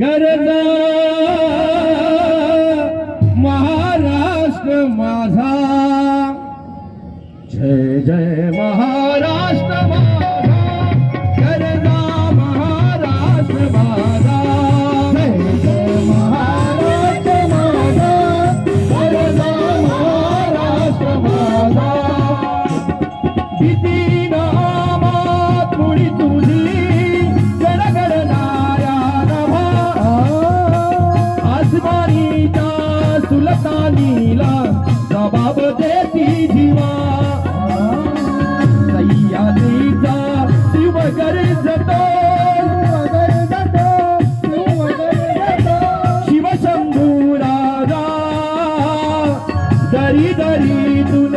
गरजा. महाराष्ट्र माझा. जय जय महा जबाब देती जीवा. सह्याद्रीचा शिव गरजतो शिवशंभू राजा दरी दरी तुन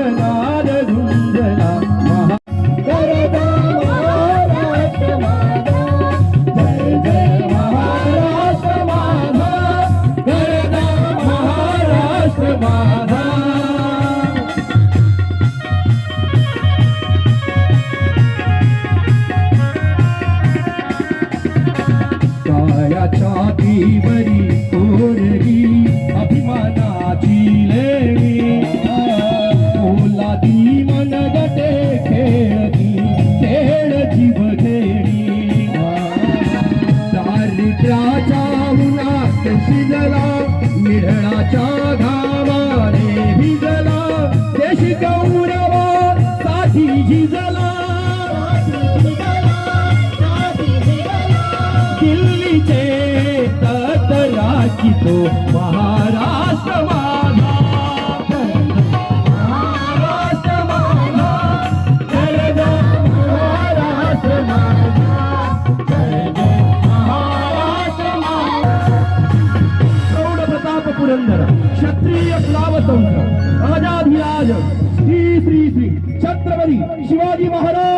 कायाच्या तीवरी कोरली अभिमानाची लेणी. ओलादी मन गटे खेळती खेळ जीव घेणी दारिद्र्याच्या उन्हात शिजला निढळाच्या राखितो महाराष्ट्र माझा महाराष्ट्र माझा जय जय महाराष्ट्र माझा जय जय महाराष्ट्र माझा प्रौढ प्रताप पुरंदर क्षत्रिय प्लावतंत्र राजाधिराज श्री श्री श्री छत्रपती शिवाजी महाराज।